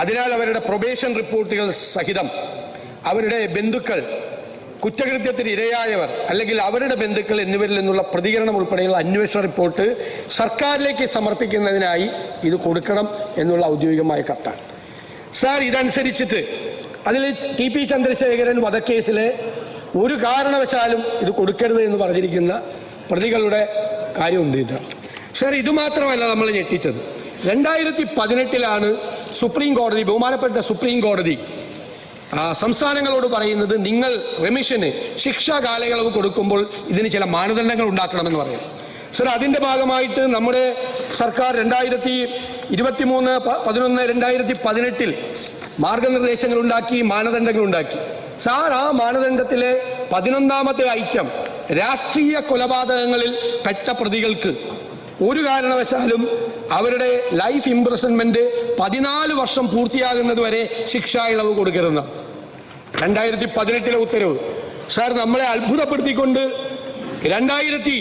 അതിനാൽ അവരുടെ പ്രൊബേഷൻ റിപ്പോർട്ടുകൾ സഹിതം അവരുടെ ബന്ധുക്കൾ കുറ്റകൃത്യത്തിന് ഇരയായവർ അല്ലെങ്കിൽ അവരുടെ ബന്ധുക്കൾ എന്നിവരിൽ നിന്നുള്ള പ്രതികരണം ഉൾപ്പെടെയുള്ള അന്വേഷണ റിപ്പോർട്ട് സർക്കാരിലേക്ക് സമർപ്പിക്കുന്നതിനായി ഇത് കൊടുക്കണം എന്നുള്ള ഔദ്യോഗികമായ കത്താണ്. സാർ ഇതനുസരിച്ചിട്ട് അതിൽ ടി പി ചന്ദ്രശേഖരൻ വധക്കേസിലെ ഒരു കാരണവശാലും ഇത് കൊടുക്കരുത് എന്ന് പറഞ്ഞിരിക്കുന്ന പ്രതികളുടെ കാര്യമുണ്ട് ഇത്. സാർ ഇത് മാത്രമല്ല നമ്മൾ ഞെട്ടിച്ചത്. രണ്ടായിരത്തി പതിനെട്ടിലാണ് സുപ്രീം കോടതി ബഹുമാനപ്പെട്ട സുപ്രീം കോടതി സംസ്ഥാനങ്ങളോട് പറയുന്നത് നിങ്ങൾ റെമിഷന് ശിക്ഷാ കാലയളവ് കൊടുക്കുമ്പോൾ ഇതിന് ചില മാനദണ്ഡങ്ങൾ ഉണ്ടാക്കണമെന്ന് പറയും. സർ അതിന്റെ ഭാഗമായിട്ട് നമ്മുടെ സർക്കാർ രണ്ടായിരത്തി ഇരുപത്തി മൂന്ന് പതിനൊന്ന് രണ്ടായിരത്തി പതിനെട്ടിൽ മാർഗനിർദ്ദേശങ്ങൾ ഉണ്ടാക്കി മാനദണ്ഡങ്ങൾ ഉണ്ടാക്കി. സാർ ആ മാനദണ്ഡത്തിലെ പതിനൊന്നാമത്തെ ഐറ്റം രാഷ്ട്രീയ കൊലപാതകങ്ങളിൽ പെട്ട പ്രതികൾക്ക് ഒരു കാരണവശാലും അവരുടെ ലൈഫ് ഇംപ്രസൺമെന്റ് പതിനാല് വർഷം പൂർത്തിയാകുന്നത് വരെ ശിക്ഷാ ഇളവ് കൊടുക്കരുത് രണ്ടായിരത്തി പതിനെട്ടിലെ ഉത്തരവ്. സാർ നമ്മളെ അത്ഭുതപ്പെടുത്തിക്കൊണ്ട് രണ്ടായിരത്തി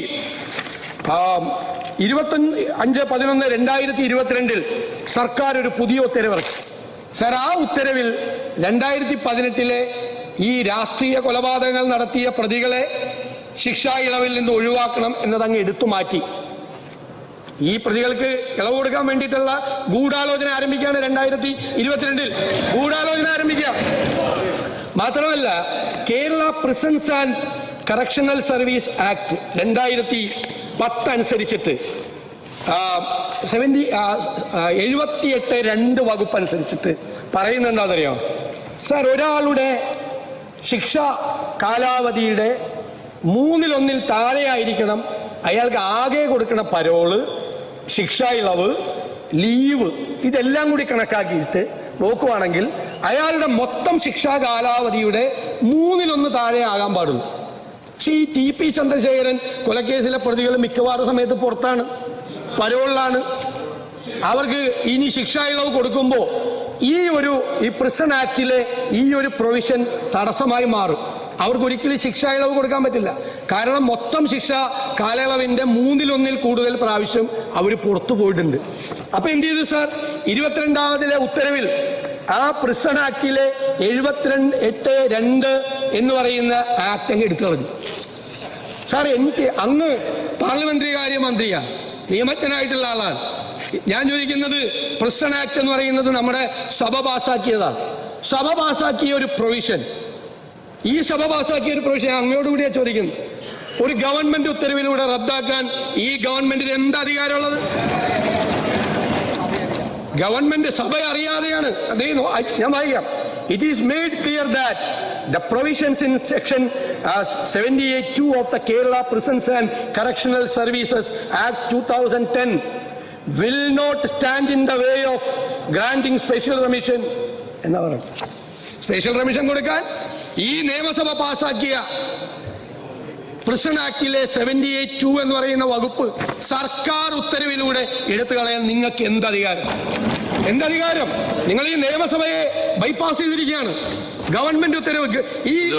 ഇരുപത്തഞ്ച് അഞ്ച് പതിനൊന്ന് രണ്ടായിരത്തി ഇരുപത്തിരണ്ടിൽ സർക്കാർ ഒരു പുതിയ ഉത്തരവിറക്കി. സാർ ആ ഉത്തരവിൽ രണ്ടായിരത്തി പതിനെട്ടിലെ ഈ രാഷ്ട്രീയ കൊലപാതകങ്ങൾ നടത്തിയ പ്രതികളെ ശിക്ഷാ ഇളവിൽ നിന്ന് ഒഴിവാക്കണം എന്നതങ്ങ് എടുത്തു മാറ്റി. ഈ പ്രതികൾക്ക് ഇളവ് കൊടുക്കാൻ വേണ്ടിയിട്ടുള്ള ഗൂഢാലോചന ആരംഭിക്കുകയാണ് രണ്ടായിരത്തി ഇരുപത്തിരണ്ടിൽ ഗൂഢാലോചന ആരംഭിക്കുക. മാത്രമല്ല Kerala prisons and correctional service act രണ്ടായിരത്തി പത്ത് അനുസരിച്ചിട്ട് സെവന്റി എഴുപത്തിയെട്ട് രണ്ട് വകുപ്പ് അനുസരിച്ചിട്ട് പറയുന്നത് എന്താണെന്നറിയോ? സാർ ഒരാളുടെ ശിക്ഷ കാലാവധിയുടെ മൂന്നിലൊന്നിൽ താഴെയായിരിക്കണം അയാൾക്ക് ആകെ കൊടുക്കുന്ന പരോൾ ശിക്ഷാ ഇളവ് ലീവ് ഇതെല്ലാം കൂടി കണക്കാക്കിയിട്ട് നോക്കുവാണെങ്കിൽ അയാളുടെ മൊത്തം ശിക്ഷാ കാലാവധിയുടെ മൂന്നിലൊന്ന് താഴെ ആകാൻ പാടുള്ളൂ. പക്ഷേ ഈ ടി പി ചന്ദ്രശേഖരൻ കൊലക്കേസിലെ പ്രതികൾ മിക്കവാറും സമയത്ത് പുറത്താണ് പരോളിലാണ്. അവർക്ക് ഇനി ശിക്ഷാ ഇളവ് കൊടുക്കുമ്പോൾ ഈ ഒരു ഈ പ്രിസൺ ആക്ടിലെ ഈ ഒരു പ്രൊവിഷൻ തടസ്സമായി മാറും. അവർക്ക് ഒരിക്കലും ശിക്ഷ ഇളവ് കൊടുക്കാൻ പറ്റില്ല. കാരണം മൊത്തം ശിക്ഷ കാലയളവിന്റെ മൂന്നിലൊന്നിൽ കൂടുതൽ പ്രാവശ്യം അവർ പുറത്തു പോയിട്ടുണ്ട്. അപ്പൊ എന്ത് ചെയ്തു സാർ? ഇരുപത്തിരണ്ടാമതിലെ ഉത്തരവിൽ ആ പ്രിസൺ ആക്ടിലെ എഴുപത്തിരണ്ട് എട്ട് രണ്ട് എന്ന് പറയുന്ന ആക്ട് അങ്ങ് എടുത്തു കളഞ്ഞു. സാർ എനിക്ക് അങ്ങ് പാർലമെന്ററി കാര്യ മന്ത്രിയാണ് നിയമജ്ഞനായിട്ടുള്ള ആളാണ്. ഞാൻ ചോദിക്കുന്നത് പ്രിസൺ ആക്ട് എന്ന് പറയുന്നത് നമ്മുടെ സഭ പാസാക്കിയതാണ്. സഭ പാസാക്കിയ ഒരു പ്രൊവിഷൻ ഈ സഭ പാസാക്കിയ ഒരു പ്രൊവിഷൻ അങ്ങോട്ട് ചോദിക്കുന്നു ഒരു ഗവൺമെന്റ് ഉത്തരവിലൂടെ റദ്ദാക്കാൻ ഈ ഗവൺമെന്റിന് എന്ത് അധികാരമുള്ളത്? ഗവൺമെന്റ് സഭ അറിയാതെയാണ്. ഞാൻ വായിക്കാം. It is made clear that the provisions in section seventy eight two of the Kerala prisons and correctional services act two thousand ten will not stand in the way of granting special remission എന്നാ പറയുന്നത് special remission കൊടുക്കാൻ ഈ നിയമസഭ പാസാക്കിയ prison ആക്ടിലെ seventy eight two എന്ന് പറയുന്ന വകുപ്പ് സർക്കാർ ഉത്തരവിലൂടെ എടുത്തു കളയാൻ നിങ്ങൾക്ക് എന്ത് അധികാരം എന്ത് അധികാരം നിങ്ങൾ ഈ നിയമസഭയെ ബൈപ്പാസ് ചെയ്തിരിക്കുകയാണ്. ഗവൺമെന്റ് ഉത്തരവ് ഈ.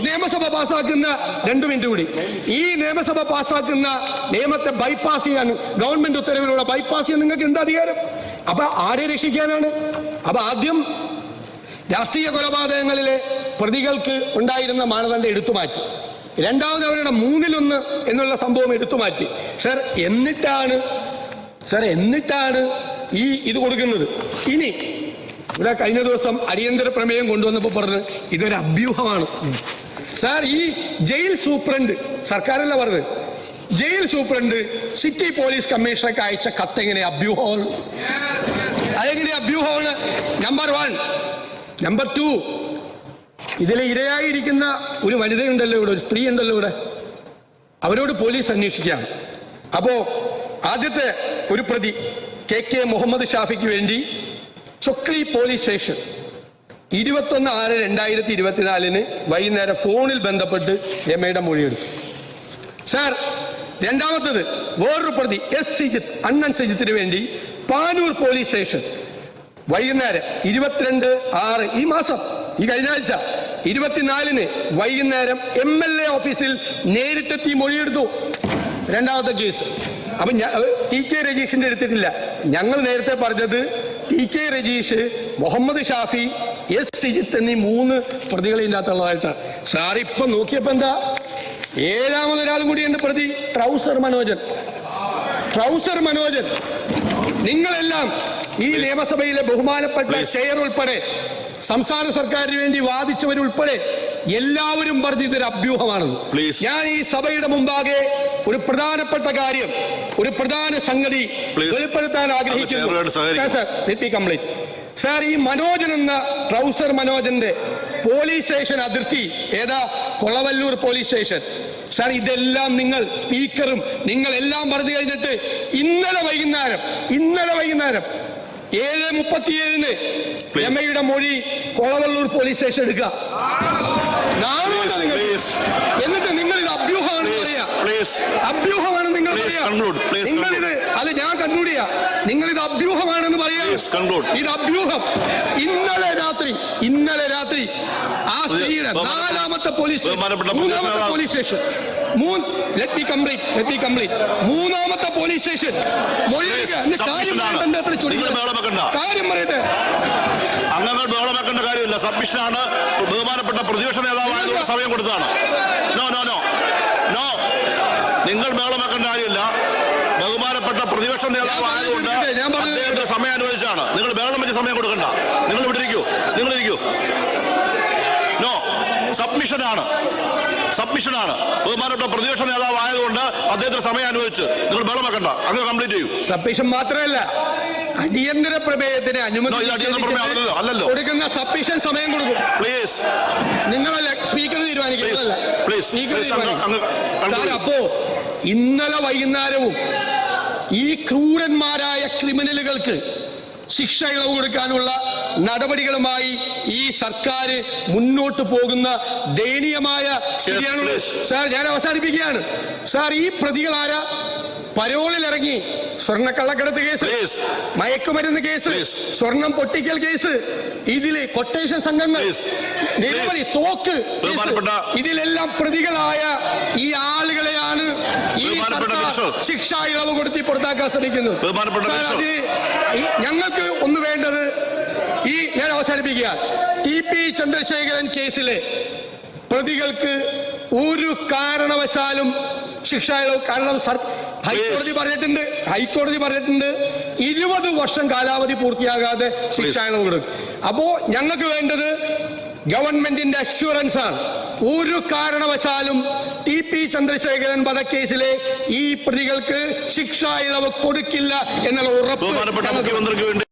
നിയമസഭ പാസ്സാക്കുന്ന രണ്ടു മിനിറ്റ് കൂടി. ഈ നിയമസഭ പാസാക്കുന്ന നിയമത്തെ ബൈപ്പാസ് ചെയ്യാൻ ഗവൺമെന്റ് ഉത്തരവിലൂടെ ബൈപ്പാസ് ചെയ്യാൻ നിങ്ങൾക്ക് എന്ത് അധികാരം അപ്പൊ ആരെ രക്ഷിക്കാനാണ്? അപ്പൊ ആദ്യം രാഷ്ട്രീയ കൊലപാതകങ്ങളിലെ പ്രതികൾക്ക് ഉണ്ടായിരുന്ന മാനദണ്ഡം എടുത്തു മാറ്റി രണ്ടാമത് അവരുടെ മൂന്നിലൊന്ന് എന്നുള്ള സംഭവം എടുത്തു മാറ്റി സർ എന്നിട്ടാണ് സർ എന്നിട്ടാണ് ഈ ഇത് കൊടുക്കുന്നത്. ഇനി ഇവിടെ കഴിഞ്ഞ ദിവസം അടിയന്തര പ്രമേയം കൊണ്ടുവന്നപ്പോൾ പറഞ്ഞു ഇതൊരു അഭ്യൂഹമാണ്. സാർ ഈ ജയിൽ സൂപ്രണ്ട് സർക്കാരല്ല പറഞ്ഞത്? ജയിൽ സൂപ്രണ്ട് സിറ്റി പോലീസ് കമ്മീഷണർക്ക് അയച്ച കത്ത് എങ്ങനെ അഭ്യൂഹമാണ്? അതെങ്ങനെ അഭ്യൂഹമാണ്? നമ്പർ വൺ നമ്പർ ടു ഇതിൽ ഇരയായിരിക്കുന്ന ഒരു വനിതയുണ്ടല്ലോ ഇവിടെ ഒരു സ്ത്രീ ഉണ്ടല്ലോ ഇവിടെ. അവരോട് പോലീസ് അന്വേഷിക്കുകയാണ്. അപ്പോ ആദ്യത്തെ ഒരു പ്രതി കെ കെ മുഹമ്മദ് ഷാഫിക്ക് വേണ്ടി ചൊക്ലി പോലീസ് സ്റ്റേഷൻ ഇരുപത്തൊന്ന് ആറ് രണ്ടായിരത്തി ഇരുപത്തിനാലിന് വൈകുന്നേരം ഫോണിൽ ബന്ധപ്പെട്ട് രമയുടെ മൊഴിയെടുത്തു. സാർ രണ്ടാമത്തത് വേറൊരു പ്രതി എസ് സിജിത്ത് അണ്ണൻ സിജിത്തിന് വേണ്ടി പാനൂർ പോലീസ് സ്റ്റേഷൻ വൈകുന്നേരം ഇരുപത്തിരണ്ട് ആറ് ഈ മാസം ഈ കഴിഞ്ഞ ആഴ്ച ഇരുപത്തിനാലിന് വൈകുന്നേരം എം എൽ എ ഓഫീസിൽ നേരിട്ടെത്തി മൊഴിയെടുത്തു. രണ്ടാമത്തെ കേസ് അപ്പം ടി കെ രജീഷിന്റെ എടുത്തിട്ടില്ല ഞങ്ങൾ നേരത്തെ പറഞ്ഞത് T K Rajeesh Muhammad Shafi S Sijith എന്നീ മൂന്ന് പ്രതികളെ ഇല്ലാത്തുള്ളതായിട്ടാണ് സാർ ഇപ്പൊ നോക്കിയപ്പോൾ എന്താ? ഏഴാമതൊരാളും കൂടി കൂടിയുണ്ട് പ്രതി. ട്രൗസർ മനോജൻ. ട്രൗസർ മനോജൻ. നിങ്ങളെല്ലാം ഈ നിയമസഭയിലെ ബഹുമാനപ്പെട്ട. ചെയർ ഉൾപ്പെടെ സംസ്ഥാന സർക്കാരിന് വേണ്ടി വാദിച്ചവരുൾപ്പെടെ എല്ലാവരും പറഞ്ഞ് ഇതൊരു അഭ്യൂഹമാണ് ഞാൻ ഈ സഭയുടെ മുമ്പാകെ ഒരു പ്രധാനപ്പെട്ട കാര്യം ഒരു പ്രധാന സംഗതി. വെളിപ്പെടുത്താൻ ആഗ്രഹിക്കുന്നു. സാർ, ഈ മനോജൻ എന്ന ട്രൗസർ മനോജന്റെ പോലീസ് സ്റ്റേഷൻ അതിർത്തി ഏതാ കൊളവല്ലൂർ പോലീസ് സ്റ്റേഷൻ സാർ ഇതെല്ലാം നിങ്ങൾ സ്പീക്കറും നിങ്ങൾ എല്ലാം പറഞ്ഞു കഴിഞ്ഞിട്ട് ഇന്നലെ വൈകുന്നേരം ഇന്നലെ വൈകുന്നേരം ഏഴ് മുപ്പത്തിയേഴിന്. രമയുടെ മൊഴി കോളവള്ളൂർ പോലീസ് സ്റ്റേഷൻ എടുക്കുക. എന്നിട്ട് നിങ്ങൾ ഇത് അഭ്യൂഹമാണ് അഭ്യൂഹമാണ് നിങ്ങൾ നിങ്ങൾ ഇത് അല്ല ഞാൻ കൺക്ലൂഡ് ചെയ്യാം. നിങ്ങൾ ഇത് അഭ്യൂഹമാണെന്ന് പറയാം. ഇത് അഭ്യൂഹം. ഇന്നലെ രാത്രി ഇന്നലെ രാത്രി ആ സ്ത്രീയുടെ നാലാമത്തെ പോലീസ് മൂന്നാമത്തെ പോലീസ് സ്റ്റേഷൻ മൂന്ന് let be complete let be complete മൂന്നാമത്തെ പോലീസ് സ്റ്റേഷൻ എന്റെ കാര്യം പറയട്ടെ. കാര്യം പറയട്ടെ. അംഗങ്ങൾ കാര്യമില്ല. സബ്മിഷനാണ് ബഹുമാനപ്പെട്ട പ്രതിപക്ഷ നേതാവായതുകൊണ്ട് സമയം കൊടുത്തതാണ്. നോ നോ നോ നോ നിങ്ങൾ ബഹളമാക്കേണ്ട കാര്യമില്ല. ബഹുമാനപ്പെട്ട പ്രതിപക്ഷ നേതാവായതുകൊണ്ട് അദ്ദേഹത്തിന് സമയം അനുവദിച്ചാണ് നിങ്ങൾ ബഹളം വെച്ച് സമയം കൊടുക്കണ്ട. നിങ്ങൾ ഇവിടെ ഇരിക്കൂ. നിങ്ങൾ ഇരിക്കൂ. നോ സബ്മിഷനാണ് സബ്മിഷനാണ് ബഹുമാനപ്പെട്ട പ്രതിപക്ഷ നേതാവായതുകൊണ്ട് അദ്ദേഹത്തിന് സമയം അനുവദിച്ച്. നിങ്ങൾ ബഹളമാക്കണ്ട അങ്ങ് കംപ്ലീറ്റ് ചെയ്യൂ. സബ്മിഷൻ മാത്രമല്ല. അടിയന്തര പ്രമേയത്തിന് അനുമതി അല്ലല്ലോ. കൊടുക്കുന്ന സബ്മിഷൻ സമയം കൊടുക്കും. പ്ലീസ് നിങ്ങളല്ല സ്പീക്കർ please, സ്പീക്കർ സാർ അപ്പോ ഇന്നലെ വൈകുന്നേരവും ഈ ക്രൂരന്മാരായ ക്രിമിനലുകൾക്ക് ശിക്ഷ ഇളവ് കൊടുക്കാനുള്ള നടപടികളുമായി ഈ സർക്കാർ മുന്നോട്ട് പോകുന്ന ദയനീയമായ സ്ഥിതിയാണുള്ളത്. സാർ ഞാൻ അവസാനിപ്പിക്കുകയാണ്. സാർ ഈ പ്രതികളാര? പരോളിൽ ഇറങ്ങി സ്വർണക്കള്ളക്കടത്ത് കേസ്. മയക്കുമരുന്ന് കേസ്. സ്വർണം പൊട്ടിക്കൽ കേസ് ഇതിലെ കൊട്ടേഷൻ സംഘങ്ങൾ. നിരവധി തോക്ക് ഇതിലെല്ലാം പ്രതികളായ ഈ ആളുകളെയാണ് ഈ ശിക്ഷ സർക്കാർ ഇളവ് കൊടുത്തി പുറത്താക്കാൻ ശ്രമിക്കുന്നത്. അതിന് ഞങ്ങൾക്ക് ഒന്ന് വേണ്ടത് ഈ ഞാൻ അവസാനിപ്പിക്കുക ടി പി ചന്ദ്രശേഖരൻ കേസിലെ പ്രതികൾക്ക് ഒരു കാരണവശാലും ശിക്ഷ ഇളവ് കാരണം സർ ഹൈക്കോടതി പറഞ്ഞിട്ടുണ്ട്. ഹൈക്കോടതി പറഞ്ഞിട്ടുണ്ട്. ഇരുപത് വർഷം കാലാവധി പൂർത്തിയാകാതെ ശിക്ഷ ഇളവ് കൊടുക്കും. അപ്പോ ഞങ്ങൾക്ക് വേണ്ടത് ഗവൺമെന്റിന്റെ അഷ്വറൻസ് ആണ്. ഒരു കാരണവശാലും ടി പി ചന്ദ്രശേഖരൻ വധക്കേസിലെ ഈ പ്രതികൾക്ക് ശിക്ഷ ഇളവ് കൊടുക്കില്ല എന്നുള്ള ഉറപ്പ് മുഖ്യമന്ത്രിക്ക് വേണ്ടി